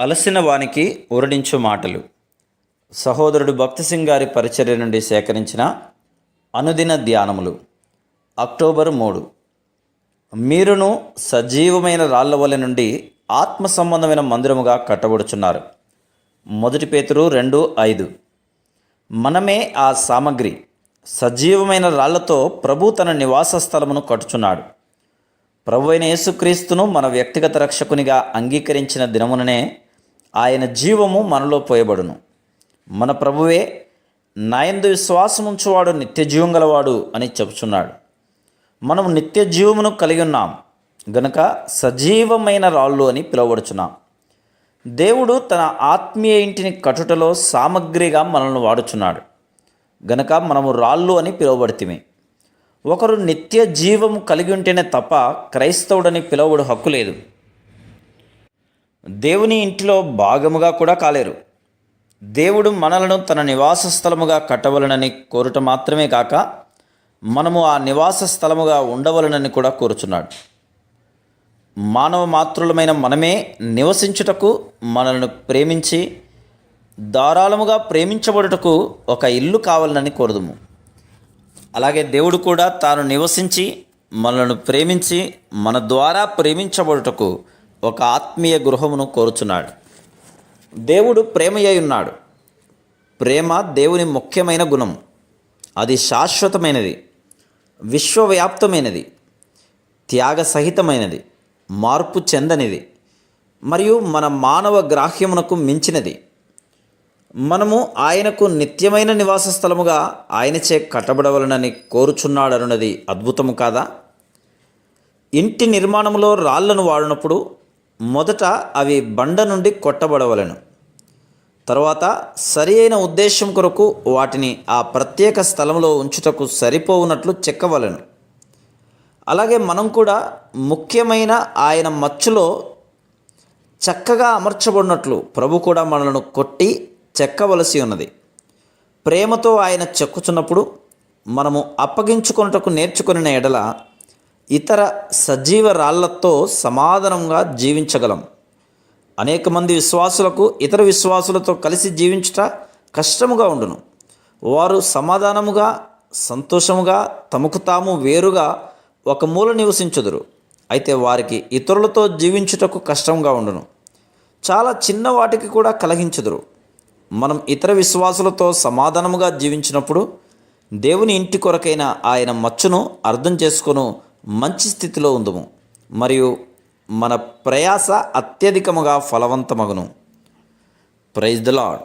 అలసిన వానికి ఊరడించు మాటలు. సహోదరుడు భక్తి సింగ్ గారి పరిచర్య నుండి సేకరించిన అనుదిన ధ్యానములు. అక్టోబర్ మూడు. మీరును సజీవమైన రాళ్ళ వలె నుండి ఆత్మ సంబంధమైన మందిరముగా కట్టబడుచున్నారు. మొదటి పేతురు రెండు ఐదు. మనమే ఆ సామగ్రి సజీవమైన రాళ్ళతో ప్రభు తన నివాస స్థలమును కట్టుచున్నాడు. ప్రభు అయిన యేసుక్రీస్తును మన వ్యక్తిగత రక్షకునిగా అంగీకరించిన దినముననే ఆయన జీవము మనలో పోయబడును. మన ప్రభువే నాయందు విశ్వాసముంచువాడు నిత్య జీవం గలవాడు అని చెబుచున్నాడు. మనం నిత్య జీవమును కలిగి ఉన్నాం. గనుక సజీవమైన రాళ్ళు అని పిలువబడుచున్నాం. దేవుడు తన ఆత్మీయ ఇంటిని కట్టుటలో సామగ్రిగా మనల్ని వాడుచున్నాడు. గనక మనము రాళ్ళు అని పిలువబడితిమి. ఒకరు నిత్య జీవము కలిగి ఉంటేనే తప్ప క్రైస్తవుడని పిలువబడు హక్కు లేదు. దేవుని ఇంటిలో భాగముగా కూడా కాలేరు. దేవుడు మనలను తన నివాస స్థలముగా కట్టవలనని కోరుట మాత్రమే కాక మనము ఆ నివాస స్థలముగా ఉండవలనని కూడా కోరుచున్నాడు. మానవ మాతృలమైన మనమే నివసించుటకు మనల్ని ప్రేమించి ధారాళముగా ప్రేమించబడుటకు ఒక ఇల్లు కావాలని కోరుదుము. అలాగే దేవుడు కూడా తాను నివసించి మనలను ప్రేమించి మన ద్వారా ప్రేమించబడుటకు ఒక ఆత్మీయ గృహమును కోరుచున్నాడు. దేవుడు ప్రేమయ్య ఉన్నాడు ప్రేమ దేవుని ముఖ్యమైన గుణం. అది శాశ్వతమైనది. విశ్వవ్యాప్తమైనది. త్యాగ సహితమైనది మార్పు చెందనిది. మరియు మన మానవ గ్రాహ్యమునకు మించినది. మనము ఆయనకు నిత్యమైన నివాస స్థలముగా ఆయనచే కట్టబడవలనని కోరుచున్నాడనున్నది అద్భుతము కాదా? ఇంటి నిర్మాణంలో రాళ్ళను వాడినప్పుడు మొదట అవి బండ నుండి కొట్టబడవలను. తర్వాత సరి అయిన ఉద్దేశం కొరకు వాటిని ఆ ప్రత్యేక స్థలంలో ఉంచుటకు సరిపోవునట్లు చెక్కవలను. అలాగే మనం కూడా ముఖ్యమైన ఆయన మచ్చులో చక్కగా అమర్చబడినట్లు ప్రభు కూడా మనలను కొట్టి చెక్కవలసి ఉన్నది. ప్రేమతో ఆయన చెక్కుచున్నప్పుడు మనము అప్పగించుకొనుటకు నేర్చుకుని ఎడల ఇతర సజీవ రాళ్ళతో సమాధానంగా జీవించగలం. అనేక మంది విశ్వాసులకు ఇతర విశ్వాసులతో కలిసి జీవించుట కష్టముగా ఉండును. వారు సమాధానముగా సంతోషముగా తమకు తాము వేరుగా ఒక మూల నివసించుదురు. అయితే వారికి ఇతరులతో జీవించుటకు కష్టంగా ఉండును. చాలా చిన్న వాటికి కూడా కలహించుదురు. మనం ఇతర విశ్వాసులతో సమాధానముగా జీవించినప్పుడు దేవుని ఇంటి కొరకైన ఆయన మచ్చును అర్థం చేసుకును మంచి స్థితిలో ఉందము. మరియు మన ప్రయాస అత్యధికముగా ఫలవంతమగును. Praise the lord